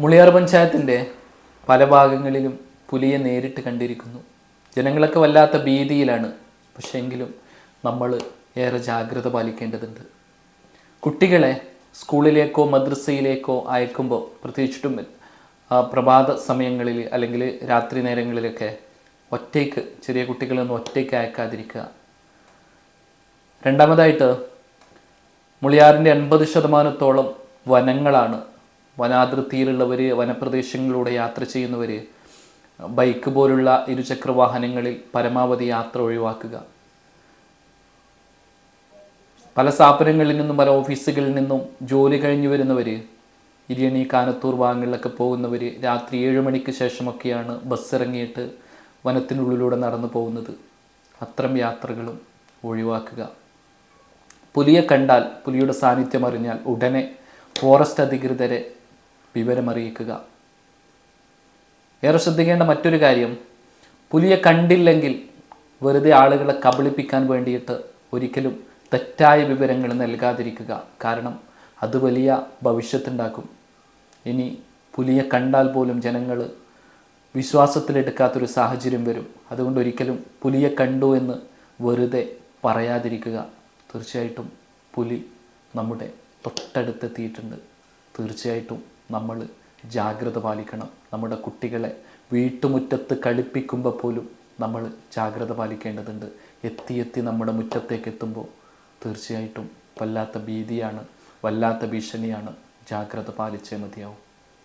മുളിയാർ പഞ്ചായത്തിന്റെ പല ഭാഗങ്ങളിലും പുലിയെ നേരിട്ട് കണ്ടിരിക്കുന്നു. ജനങ്ങളൊക്കെ വല്ലാത്ത ഭീതിയിലാണ്. പക്ഷേ എങ്കിലും നമ്മൾ ഏറെ ജാഗ്രത പാലിക്കേണ്ടതുണ്ട്. കുട്ടികളെ സ്കൂളിലേക്കോ മദ്രസയിലേക്കോ അയക്കുമ്പോൾ പ്രത്യേകിച്ചിട്ടും പ്രഭാത സമയങ്ങളിൽ അല്ലെങ്കിൽ രാത്രി നേരങ്ങളിലൊക്കെ ഒറ്റയ്ക്ക് ചെറിയ കുട്ടികളൊന്നും ഒറ്റയ്ക്ക് അയക്കാതിരിക്കുക. രണ്ടാമതായിട്ട് മുളിയാറിന്റെ എൺപത് ശതമാനത്തോളം വനങ്ങളാണ് വനാതിർത്തിയിലുള്ളവർ വനപ്രദേശങ്ങളിലൂടെ യാത്ര ചെയ്യുന്നവർ ബൈക്ക് പോലുള്ള ഇരുചക്ര വാഹനങ്ങളിൽ പരമാവധി യാത്ര ഒഴിവാക്കുക. പല സ്ഥാപനങ്ങളിൽ നിന്നും പല ഓഫീസുകളിൽ നിന്നും ജോലി കഴിഞ്ഞു വരുന്നവർ ഇരിയണി കാനത്തൂർ ഭാഗങ്ങളിലൊക്കെ പോകുന്നവർ രാത്രി ഏഴ് മണിക്ക് ശേഷമൊക്കെയാണ് ബസ് ഇറങ്ങിയിട്ട് വനത്തിനുള്ളിലൂടെ നടന്നു പോകുന്നത്. അത്തരം യാത്രകളും ഒഴിവാക്കുക. പുലിയെ കണ്ടാൽ പുലിയുടെ സാന്നിധ്യം അറിഞ്ഞാൽ ഉടനെ ഫോറസ്റ്റ് അധികൃതരെ വിവരമറിയിക്കുക. ഏറെ ശ്രദ്ധിക്കേണ്ട മറ്റൊരു കാര്യം പുലിയെ കണ്ടില്ലെങ്കിൽ വെറുതെ ആളുകളെ കബളിപ്പിക്കാൻ വേണ്ടിയിട്ട് ഒരിക്കലും തെറ്റായ വിവരങ്ങൾ നൽകാതിരിക്കുക. കാരണം അത് വലിയ ഭവിഷ്യത്തുണ്ടാക്കും. ഇനി പുലിയെ കണ്ടാൽ പോലും ജനങ്ങൾ വിശ്വാസത്തിലെടുക്കാത്തൊരു സാഹചര്യം വരും. അതുകൊണ്ട് ഒരിക്കലും പുലിയെ കണ്ടു എന്ന് വെറുതെ പറയാതിരിക്കുക. തീർച്ചയായിട്ടും പുലി നമ്മുടെ തൊട്ടടുത്തെത്തിയിട്ടുണ്ട്. തീർച്ചയായിട്ടും നമ്മൾ ജാഗ്രത പാലിക്കണം. നമ്മുടെ കുട്ടികളെ വീട്ടുമുറ്റത്ത് കളിപ്പിക്കുമ്പോൾ പോലും നമ്മൾ ജാഗ്രത പാലിക്കേണ്ടതുണ്ട്. എത്തി എത്തി നമ്മുടെ മുറ്റത്തേക്ക് എത്തുമ്പോൾ തീർച്ചയായിട്ടും വല്ലാത്ത ഭീതിയാണ് വല്ലാത്ത ഭീഷണിയാണ് ജാഗ്രത പാലിച്ചേ മതിയാവും.